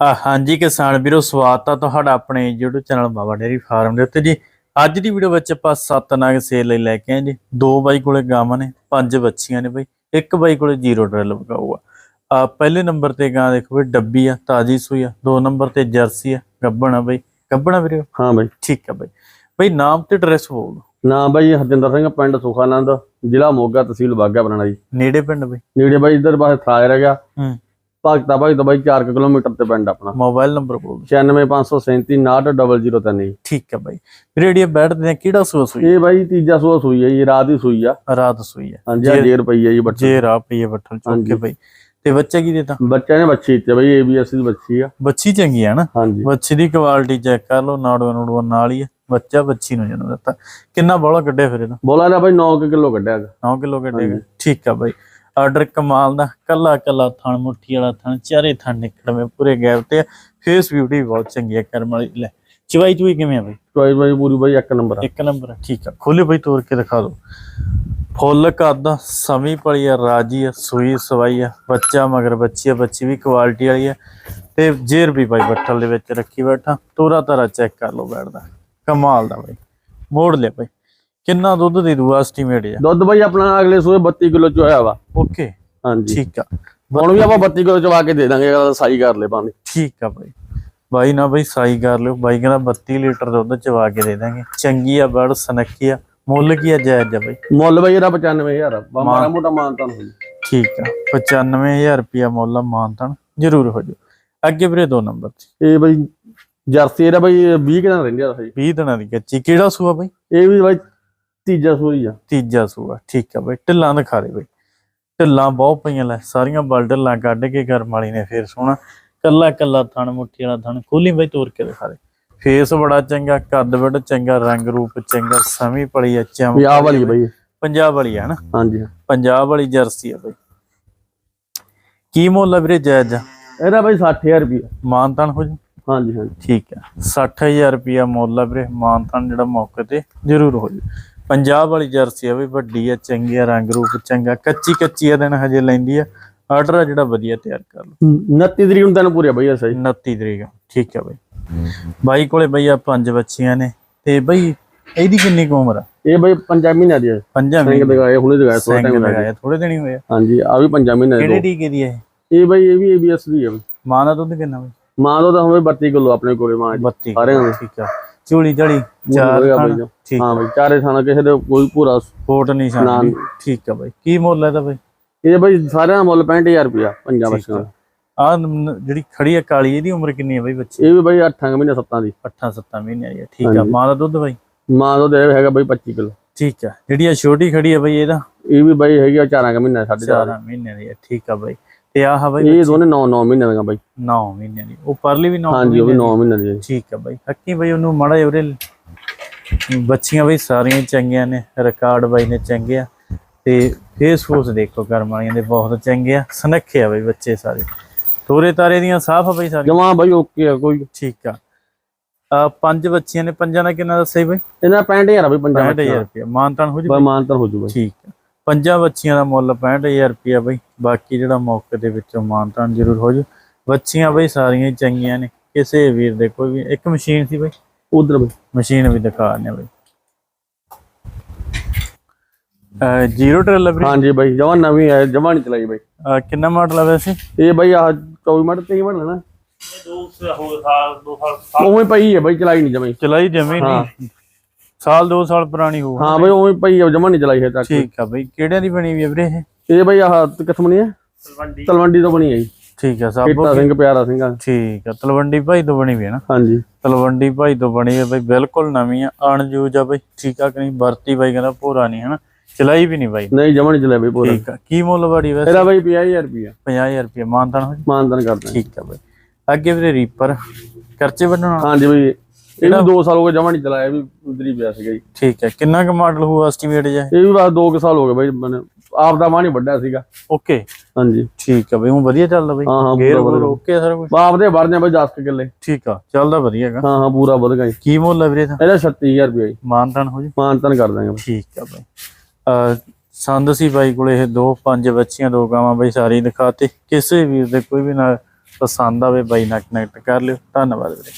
ਹਾਂਜੀ ਕਿਸਾਨ ਵੀਰੋ ਸਵਾਗਤ ਆ ਤੁਹਾਡਾ ਆਪਣੇ YouTube channel Baba dairy farm ਦੇ ਉੱਤੇ ਜੀ। ਅੱਜ ਦੀ ਵੀਡੀਓ ਵਿੱਚ ਆਪਾਂ ਸੱਤ ਨਗ ਸੇਲ ਲਈ ਲੈ ਕੇ ਆਏ ਜੀ। ਦੋ ਬਾਈ ਕੋਲੇ ਗਾਵਾਂ ਨੇ ਪੰਜ ਬੱਚੀਆਂ ਨੇ ਬਈ। ਇੱਕ ਬਾਈ ਕੋਲੇ ਜ਼ੀਰੋ ਡਰਿਲ ਵਗਾਊਗਾ ਆ ਪਹਿਲੇ ਨੰਬਰ ਤੇ ਗਾਂ ਦੇਖੋ ਬਈ ਡੱਬੀ ਆ ਤਾਜੀ ਸੂਈ ਆ। ਦੋ ਨੰਬਰ ਤੇ ਜਰਸੀ ਆ ਗੱਬਣ ਆ ਬਈ। ਗੱਬਣ ਆ ਵੀਰੇ? ਹਾਂ ਬਾਈ। ਠੀਕ ਆ ਬਈ। ਬਈ ਨਾਮ ਤੇ ਐਡਰੈਸ ਬੋਲ ਨਾਮ ਬਾਈ ਹਰਜਿੰਦਰ ਸਿੰਘ ਪਿੰਡ ਸੁਖਾਨੰਦ ਜ਼ਿਲ੍ਹਾ ਮੋਗਾ ਤਹਿਸੀਲ ਬਾਗਾ ਬਰਾਣਾ ਜੀ। ਨੇੜੇ ਪਿੰਡ ਬਈ? ਨੇੜੇ ਬਾਈ ਇਧਰ ਪਾਸੇ ਥਰਾਇਰ ਹੈਗਾ ਹੂੰ। ਭਗਤਾ ਬਾਈ ਤੋਂ ਬਾਈ 4 ਕਿਲੋਮੀਟਰ ਤੇ ਪਿੰਡ ਆਪਣਾ। ਮੋਬਾਈਲ ਨੰਬਰ ਬੋਲ 96537 90003 ਜੀ ਠੀਕ ਆ ਬਈ। ਵੀਰੇ ਇਹ ਬੈਠਦੇ ਆ ਕਿਹੜਾ ਸੂਆ ਸੂਈ ਇਹ ਬਾਈ ਤੀਜਾ ਸੂਆ ਸੂਈ ਹੈ ਜੀ ਰਾਤ ਹੀ ਸੂਈ ਆ। ਰਾਤ ਸੂਈ ਆ ਹਾਂਜੀ ਆ ਜੇਰ ਪਈ ਹੈ ਜੀ ਬੱਚੇ ਜੇ ਰਾਹ ਪਈ ਆ ਬੱਠਲ ਚੁੱਕ ਕੇ। ਬਈ। ਤੇ ਬੱਚਾ ਕੀ ਦੇਤਾ ਬੱਚੇ ਨੇ ਬੱਚੀ ਤੇ ਬਾਈ ਏਬੀਐਸ ਦੀ ਬੱਚੀ ਆ। ਬੱਚੀ ਚੰਗੀ ਆ ਨਾ? ਹਾਂਜੀ। ਬੱਚੀ ਦੀ ਕੁਆਲਿਟੀ ਚੈੱਕ ਕਰ ਲਓ ਨਾੜੂਆ ਨੂੜੂਆ ਨਾਲ ਹੀ ਆ। ਬੱਚਾ ਬੱਚੀ ਨੂੰ ਜਨਮ ਦਿੱਤਾ। ਕਿੰਨਾ ਬੋਲਾ ਕੱਢਿਆ ਫਿਰ ਇਹਦਾ? ਬੋਲਾ ਦਾ ਬਾਈ 9 ਕਿਲੋ ਕੱਢਿਆ ਹੈਗਾ। 9 ਕਿਲੋ ਕੱਢੇਗਾ ਠੀਕ ਆ ਬਾਈ। ਆਰਡਰ ਕਮਾਲ ਦਾ ਕੱਲਾ ਕੱਲਾ ਥਣ ਮੁੱਠੀ ਵਾਲਾ ਥਣ ਚਾਰੇ ਥਣ ਨਿਕੜਵੇਂ ਪੂਰੇ ਗੈਪ ਤੇ ਫੇਸ ਬਿਊਟੀ ਬਹੁਤ ਚੰਗੀ ਆ ਕਰਮ ਵਾਲੀ। ਲੈ ਚਵਾਈ ਚੁਈ ਕਿਵੇਂ ਆ ਬਾਈ? ਚੋਇਸ ਬਾਈ ਪੂਰੀ ਬਾਈ ਇੱਕ ਨੰਬਰ ਆ। ਇੱਕ ਨੰਬਰ ਆ ਠੀਕ ਆ। ਖੋਲੇ ਬਾਈ ਤੋੜ ਕੇ ਦਿਖਾ ਦਿਓ। ਫੁੱਲ ਕੱਦ ਸਮੀ ਪਲੀ ਆ ਰਾਜੀ ਆ ਸੂਈ ਸਵਾਈ ਆ ਬੱਚਾ ਮਗਰ ਬੱਚੀ ਆ ਬੱਚੀ ਵੀ ਕੁਆਲਿਟੀ ਵਾਲੀ ਆ। ਤੇ ਜੇਰ ਵੀ ਬਾਈ ਬੱਠਲ ਦੇ ਵਿੱਚ ਰੱਖੀ ਬੈਠਾ ਤੋਰਾ ਤਾਰਾ ਚੈੱਕ ਕਰ ਲਓ ਬੈਠਦਾ। ਕਮਾਲ ਦਾ ਬਾਈ। ਮੋੜ ਲਿਆ ਬਾਈ। ਕਿੰਨਾ ਦੁੱਧ ਦੇ ਦੂ ਐਸਟੀਮੇਟ ਆ? ਦੁੱਧ ਬਾਈ ਆਪਣਾ ਅਗਲੇ ਸੂਏ 32 ਕਿਲੋ ਚ ਹੋਇਆ ਵਾ। ਓਕੇ। ਹਾਂਜੀ। ਠੀਕ ਆ। ਹੁਣ ਵੀ ਆਪਾਂ 32 ਕਿਲੋ ਚਵਾ ਕੇ ਦੇ ਦਾਂਗੇ ਅਗਲਾ ਸਾਈ ਕਰ ਲੈ ਪਾਣੀ ਠੀਕ ਆ ਬਾਈ। ਬਾਈ ਨਾ ਬਾਈ ਸਾਈ ਕਰ ਲਿਓ। ਬਾਈ ਕਹਿੰਦਾ 32 ਲੀਟਰ ਦੁੱਧ ਚਵਾ ਕੇ ਦੇ ਦਾਂਗੇ। ਚੰਗੀ ਆ ਬੜ ਸਨੱਖੀ ਆ। ਮੁੱਲ ਕੀ ਆ ਜਾਇਜ਼ ਆ ਬਾਈ? ਮੁੱਲ ਬਾਈ ਇਹਦਾ 95000 ਬਾ ਮਾੜਾ ਮੋਟਾ ਮਾਨਤਾ ਹੋ ਜੀ ਠੀਕ ਆ। 95000 ਰੁਪਿਆ ਮੁੱਲ ਆ ਮਾਨਤਨ। ਜ਼ਰੂਰ ਹੋ ਜਾਓ ਅੱਗੇ ਵੀਰੇ ਦੋ ਨੰਬਰ ਤੇ। ਇਹ ਬਈ ਜਰਸੀ ਇਹਦਾ ਬਈ 20 ਕਿਦਾਂ ਰਹਿੰਦੀ ਆ ਜੀ 20 ਦਿਨਾਂ ਦੀ ਕੱਚੀ। ਕਿਹੜਾ ਸੂਆ ਬਾਈ? ਇਹ ਵੀ ਬਈ ਤੀਜਾ ਸੂਈ ਆ। ਤੀਜਾ ਸੂਆ ਠੀਕ ਆ ਬਾਈ। ਢਿੱਲਾਂ ਦਿਖਾ ਦੇ ਬਾਈ। ਢਿੱਲਾਂ ਬਹੁਤ ਪਈਆਂ ਲੈ ਸਾਰੀਆਂ ਬਲ ਢਿੱਲਾਂ ਕੱਢ ਕੇ ਕਰਮ ਵਾਲੀ ਨੇ ਫੇਰ ਸੋਹਣਾ। ਕੱਲਾ ਕੱਲਾ ਥਣ ਮੁੱਠੀ ਵਾਲਾ ਥਣ ਖੋਲੀ ਬਾਈ ਤੋੜ ਕੇ ਦਿਖਾ ਦੇ। ਫੇਸ ਬੜਾ ਚੰਗਾ ਕੱਦ ਬੜਾ ਚੰਗਾ ਰੰਗ ਰੂਪ ਚੰਗਾ ਸਮੀ ਪਲੀ ਆ ਚਮਕ ਆਹ ਵਾਲੀ ਬਈ। ਪੰਜਾਬ ਵਾਲੀ ਆ ਨਾ? ਹਾਂਜੀ। ਪੰਜਾਬ ਵਾਲੀ ਜਰਸੀ ਆ ਬਾਈ। ਕੀ ਮੁੱਲ ਆ ਵੀਰੇ ਜਾਇਜ਼? ਆ ਇਹਦਾ ਬਈ 60000 ਰੁਪਇਆ ਮਾਨਤਨ ਹੋ ਜੀ? ਹਾਂਜੀ ਹਾਂਜੀ। ਠੀਕ ਹੈ 60000 ਰੁਪਿਆ ਮੁੱਲ ਆ ਵੀਰੇ। ਮਾਨਤਨ ਜਿਹੜਾ ਮੌਕੇ ਤੇ ਜ਼ਰੂਰ ਹੋ ਜੂ। ਪੰਜਾਬ ਵਾਲੀ ਜਰਸੀ ਆ ਵੀ ਵੱਡੀ ਆ ਚੰਗੀ ਆ ਰੰਗ ਰੂਪ ਚੰਗਾ ਕੱਚੀ ਕੱਚੀ ਆ ਦਿਨ ਹਜੇ ਲੈਂਦੀ ਆ। ਆਰਡਰ ਆ ਜਿਹੜਾ ਵਧੀਆ ਤਿਆਰ ਕਰ ਲਓ। 29 ਤਰੀਕ ਨੂੰ ਤੈਨੂੰ ਪੂਰੇ ਬਈ ਸਹੀ 29 ਤਰੀਕ ਠੀਕ ਹੈ ਬਾਈ। ਬਾਈ ਕੋਲੇ ਬਈ ਆ ਪੰਜ ਬੱਚੀਆਂ ਨੇ ਤੇ ਬਈ ਇਹਦੀ ਕਿੰਨੀ ਕੁ ਉਮਰ ਆ? ਇਹ ਬਈ 5 ਮਹੀਨਿਆਂ ਦੀ ਹੈ ਪੰਜਾਂ ਸਿੰਘ ਮਹੀਨੇ ਦਿਖਾਏ ਹੁਣੇ ਦਿਖਾਏ ਥੋੜਾ ਟਾਈਮ ਲੱਗਾ ਲਗਾਇਆ ਥੋੜੇ ਦਿਨ ਹੀ ਹੋਏ ਆ। ਹਾਂਜੀ ਆ ਵੀ 5 ਮਹੀਨਿਆਂ ਕਿਹੜੇ ਦੀ ਟੀਕੇ ਦੀ ਹੈ ਇਹ ਬਈ ਇਹ ਵੀ ਏਬੀਐਸ ਦੀ ਹੈ। ਮਾਂ ਦਾ ਦੁੱਧ ਕਿੰਨਾ ਬਈ? ਮਾਂ ਦਾ ਤਾਂ ਹੋਵੇ 32 ਕਿਲੋ ਆਪਣੇ ਕੋਲੇ ਮਾਂ ਦੀ 32 ਸਾਰਿਆਂ ਦੇ। ਠੀਕ ਆ। ਝੋਲੀ ਝੜੀ ਚਾਰ ਥਣ। ਠੀਕ। ਹਾਂ ਬਈ ਚਾਰੇ ਥਾਣਾ ਕਿਸੇ ਦੇ ਕੋਈ ਪੂਰਾ ਫੋਟ ਨਹੀਂ। ਛਾਂਦੀ ਠੀਕ ਆ ਬਾਈ। ਕੀ ਮੁੱਲ ਹੈ ਦਾ ਬਾਈ? ਇਹ ਬਈ ਸਾਰਿਆਂ ਦਾ ਮੁੱਲ 65000 ਰੁਪਇਆ ਪੰਜਾਬ ਬੱਚਿਆਂ ਦਾ। ਆ ਜਿਹੜੀ ਖੜੀ ਆ ਕਾਲੀ ਇਹਦੀ ਉਮਰ ਕਿੰਨੀ ਹੈ ਬਾਈ ਬੱਚੇ? ਇਹ ਵੀ ਬਈ 8 ਮਹੀਨੇ 7 ਦੀ। 8-7 ਮਹੀਨੇ ਦੀ ਹੈ। ਠੀਕ ਆ। ਮਾਂ ਦਾ ਦੁੱਧ ਬਾਈ? ਮਾਂ ਦਾ ਤਾਂ ਇਹ ਹੈਗਾ ਬਈ 25 ਕਿਲੋ। ਠੀਕ ਆ। ਜਿਹੜੀ ਆ ਛੋਟੀ ਖੜੀ ਆ ਬਾਈ ਇਹਦਾ? ਇਹ ਵੀ ਬਈ ਹੈਗੀ 4 ਮਹੀਨੇ ਸਾਢੇ ਚਾਰ। 4 ਮਹੀਨੇ ਦੀ ਹੈ। ਠੀਕ ਆ ਬਾਈ। ਤੇ ਆਹ ਬਾਈ ਇਹ ਦੋਨੇ 9 9 ਮਹੀਨੇ ਦੀਆਂ ਬਈ। 9 ਮਹੀਨੇ ਦੀ। ਉਹ ਪਰਲੀ ਵੀ 9 ਹਾਂਜੀ ਉਹ ਵੀ 9 ਮਹੀਨੇ ਦੀ। ਠੀਕ ਆ ਬਾਈ। ਹੱਕੀ ਬਾਈ ਉਹਨੂੰ ਮਾੜਾ ਜਿਹਾ ਉਰੇ ਬੱਚੀਆਂ ਬਾਈ ਸਾਰੀਆਂ ਚੰਗੀਆਂ ਨੇ। ਰਿਕਾਰਡ ਬਾਈ ਨੇ ਚੰਗੇ ਆ। ਤੇ ਫੇਸ ਫੂਸ ਦੇਖੋ ਕਰਮ ਵਾਲੀਆਂ ਦੇ ਬਹੁਤ ਚੰਗੇ ਆ। ਸੁਨੱਖੇ ਆ ਬਾਈ ਬੱਚੇ ਸਾਰੇ। ਤੋਰੇ ਤਾਰੇ ਦੀਆਂ ਸਾਫ਼ ਆ ਬਾਈ ਸਾਰੀਆਂ। ਜਮਾਂ ਬਈ ਓਕੇ ਆ ਕੋਈ। ਠੀਕ ਆ। ਆ ਪੰਜ ਬੱਚੀਆਂ ਨੇ। ਪੰਜਾਂ ਦਾ ਕਿੰਨਾ ਦੱਸਿਆ ਬਾਈ? ਇਹਨਾਂ 65000 ਆ ਬਈ ਪੰਜਾਬ 65000 ਰੁਪਏ ਮਾਨਤਾਨ ਹੋ ਜੀ ਬਈ ਮਾਨਤਰ ਹੋ ਜੂ ਬਈ। ਠੀਕ ਆ। ਪੰਜਾਂ ਬੱਚੀਆਂ ਦਾ ਮੁੱਲ 65000 ਰੁਪਏ ਬਈ। ਬਾਕੀ ਜਿਹੜਾ ਮੌਕੇ ਦੇ ਵਿੱਚੋਂ ਮਾਨਤਾਨ ਜ਼ਰੂਰ ਹੋ ਜੂ। ਬੱਚੀਆਂ ਬਈ ਸਾਰੀਆਂ ਚੰਗੀਆਂ ਨੇ। ਕਿਸੇ ਵੀਰ ਦੇ ਕੋਈ ਵੀ ਇੱਕ ਮਸ਼ੀਨ ਸੀ ਬਈ? ਉਧਰ ਬਈ। ਮਸ਼ੀਨ ਵੀ ਦਿਖਾ ਨੇ ਬਈ। ਅ ਜ਼ੀਰੋ ਟਰੇਲ ਵੀਰੇ ਹਾਂਜੀ ਬਈ ਜਮਾਂ ਨਵੀਂ ਹੈ ਜਮਾਂ ਨਹੀਂ ਚਲਾਈ ਬਈ। ਕਿੰਨਾ ਮਾਡਲ ਆ ਵੈਸੇ? ਇਹ ਬਈ ਆ 24 ਮਿੰਟ 23 ਮਿੰਟ ਲੈਣਾ ਦੋ ਸਾਲ ਦੋ ਸਾਲ ਉਵੇਂ ਪਈ ਹੈ ਬਈ ਚਲਾਈ ਨਹੀਂ ਜਮਾਂ। ਚਲਾਈ ਜਮੇ ਨਹੀਂ। ਸਾਲ ਦੋ ਸਾਲ ਪੁਰਾਣੀ ਹੋਊ। ਹਾਂ ਬਈ ਉਵੇਂ ਪਈ ਹੈ ਜਮਾਂ ਨਹੀਂ ਚਲਾਈ ਹੈ ਤੱਕ। ਠੀਕ ਆ ਬਈ ਕਿਹੜਿਆਂ ਦੀ ਬਣੀ ਵੀ ਆ ਵੀਰੇ ਇਹ? ਇਹ ਬਈ ਆਹ ਕਿਥੋਂ ਬਣੀ ਹੈ ਤਲਵੰਡੀ। ਤਲਵੰਡੀ ਤੋਂ ਬਣੀ ਹੈ ਜੀ। ਠੀਕ ਆ ਸਭ ਕੀਤਾ ਸਿੰਘ ਪਿਆਰਾ ਸਿੰਘ। ਠੀਕ ਆ ਤਲਵੰਡੀ ਭਾਈ ਤੋਂ ਬਣੀ ਵੀ ਹੈ ਨਾ? ਹਾਂਜੀ। ਤਲਵੰਡੀ ਭਾਈ ਤੋਂ ਬਣੀ ਹੈ ਬਈ ਬਿਲਕੁਲ ਨਵੀਂ ਆ ਅਣਯੂਜ ਆ ਬਈ ਠੀਕ ਆ ਕਿ ਨਹੀਂ? ਵਰਤੀ ਬਾਈ ਕਹਿੰਦਾ ਪੂਰਾ ਨਹੀਂ ਹਨਾ? ਚਲਾਈ ਵੀ ਨਹੀਂ ਬਾਈ। ਨਹੀਂ ਜਮਾਂ ਨਹੀਂ ਚਲਾਈ ਬਈ ਪੂਰਾ ਠੀਕ ਆ ਕੀ ਮੁੱਲ ਬੜੀ ਵੈਸੇ? ਇਹਦਾ ਬਈ 50000 ਰੁਪਇਆ 50000 ਰੁਪਏ ਮਾਨਤਾਨ ਹੋ ਜੀ? ਮਾਨਦਨ ਕਰਦੇ ਠੀਕ ਆ ਬਈ। ਅੱਗੇ ਵੀਰੇ ਰੀਪਰ ਖਰਚੇ ਵੱਢਣਾ ਹਾਂਜੀ ਬਈ ਇਹ ਵੀ 2 ਸਾਲ ਹੋ ਗਏ ਜਮਾਂ ਨਹੀਂ ਚਲਾਇਆ ਵੀ ਉਧਰ ਹੀ ਪਿਆ ਸੀਗਾ ਜੀ। ਠੀਕ ਹੈ ਕਿੰਨਾ ਕੁ ਮਾਡਲ ਹੋਊ ਐਸਟੀਮੇਟ ਜੇ ਇਹ ਵੀ ਬਸ 2 ਸਾਲ ਹੋ ਗਏ ਬਈ ਮੈਨੂੰ ਆਪ ਦਾ ਮਾਂ ਨਹੀਂ ਵੱਡਾ ਸੀਗਾ। ਓਕੇ ਹਾਂਜੀ। ਠੀਕ ਆ ਬਈ ਉਹ ਵਧੀਆ ਚੱਲਦਾ ਬਈ। ਹਾਂ ਹਾਂ ਗੇਅਰ ਪੂਰਾ ਗੂਰ ਵਧੀਆ। ਓਕੇ ਸਾਰਾ ਕੁਝ ਬਾਪ ਦੇ ਵੜਦੇ ਬਈ 10 ਕੁ ਕਿੱਲੇ। ਠੀਕ ਆ ਚੱਲਦਾ ਵਧੀਆ ਹੈਗਾ। ਹਾਂ ਹਾਂ ਪੂਰਾ ਵਧ ਗਿਆ। ਕੀ ਮੁੱਲ ਹੈ ਵੀਰੇ ਦਾ ਇਹਦਾ 36000 ਰੁਪਇਆ ਜੀ। ਮਾਨਤਾਨ ਹੋ ਜੀ? ਮਾਨਤਨ ਕਰ ਦਾਂਗੇ। ਠੀਕ ਆ ਬਈ। ਅ ਸੰਦ ਸੀ ਬਾਈ ਕੋਲੇ ਇਹ ਦੋ ਪੰਜ ਬੱਚੀਆਂ ਦੋ ਗਾਵਾਂ ਬਈ ਸਾਰੀ ਦਿਖਾਤੇ। ਕਿਸੇ ਵੀਰ ਦੇ ਕੋਈ ਵੀ ਨਾ ਪਸੰਦ ਆਵੇ ਬਾਈ ਨਾਲ ਕਨੈਕਟ ਕਰ ਲਿਓ। ਧੰਨਵਾਦ ਵੀਰੇ।